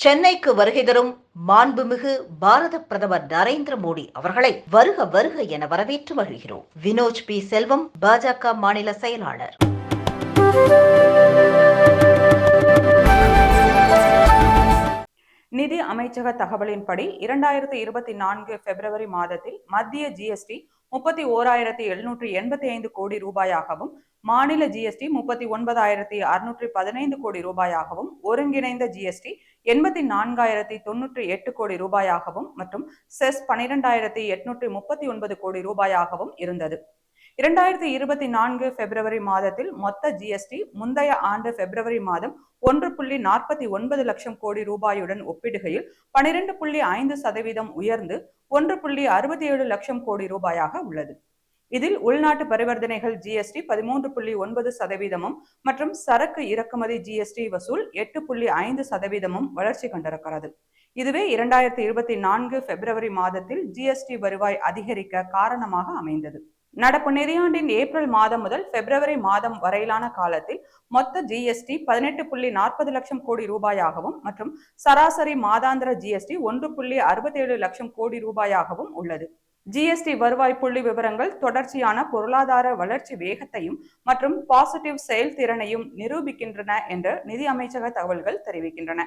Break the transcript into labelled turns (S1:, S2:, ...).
S1: சென்னைக்கு வருகை தரும் மாண்புமிகு பாரத பிரதமர் நரேந்திர மோடி அவர்களை வருக வருக என வரவேற்று வருகிறோம் வினோஜ் பி. செல்வம் பாஜக மாநில செயலாளர்.
S2: நிதி அமைச்சக தகவலின்படி இரண்டாயிரத்தி இருபத்தி நான்கு பிப்ரவரி மாதத்தில் மத்திய ஜிஎஸ்டி முப்பத்தி ஓராயிரத்தி எழுநூற்றி எண்பத்தி ஐந்து கோடி ரூபாயாகவும் மாநில ஜிஎஸ்டி முப்பத்தி ஒன்பதாயிரத்தி அறுநூற்றி பதினைந்து கோடி ரூபாயாகவும் ஒருங்கிணைந்த ஜிஎஸ்டி எண்பத்தி நான்காயிரத்தி தொன்னூற்றி எட்டு கோடி ரூபாயாகவும் மற்றும் செஸ் பனிரெண்டாயிரத்தி எட்நூற்றி முப்பத்தி ஒன்பது கோடி ரூபாயாகவும் இருந்தது. இரண்டாயிரத்தி இருபத்தி நான்கு பிப்ரவரி மாதத்தில் மொத்த ஜிஎஸ்டி முந்தைய ஆண்டு பிப்ரவரி மாதம் ஒன்று புள்ளி நாற்பத்தி ஒன்பது லட்சம் கோடி ரூபாயுடன் ஒப்பிடுகையில் பனிரெண்டு புள்ளி ஐந்து சதவீதம் உயர்ந்து ஒன்று புள்ளி அறுபத்தி ஏழு லட்சம் கோடி ரூபாயாக உள்ளது. இதில் உள்நாட்டு பரிவர்த்தனைகள் ஜிஎஸ்டி பதிமூன்று புள்ளி ஒன்பது சதவீதமும் மற்றும் சரக்கு இறக்குமதி ஜிஎஸ்டி வசூல் எட்டு புள்ளி ஐந்து சதவீதமும் வளர்ச்சி கண்டிருக்கிறது. இதுவே இரண்டாயிரத்தி இருபத்தி நான்கு பிப்ரவரி மாதத்தில் ஜிஎஸ்டி வருவாய் அதிகரிக்க காரணமாக அமைந்தது. நடப்பு நிதியாண்டின் ஏப்ரல் மாதம் முதல் பிப்ரவரி மாதம் வரையிலான காலத்தில் மொத்த ஜிஎஸ்டி பதினெட்டு புள்ளி நாற்பது லட்சம் கோடி ரூபாயாகவும் மற்றும் சராசரி மாதாந்திர ஜிஎஸ்டி ஒன்று புள்ளி அறுபத்தேழு லட்சம் கோடி ரூபாயாகவும் உள்ளது. ஜிஎஸ்டி வருவாய் புள்ளி விவரங்கள் தொடர்ச்சியான பொருளாதார வளர்ச்சி வேகத்தையும் மற்றும் பாசிட்டிவ் செயல்திறனையும் நிரூபிக்கின்றன என்று நிதி அமைச்சக தகவல்கள் தெரிவிக்கின்றன.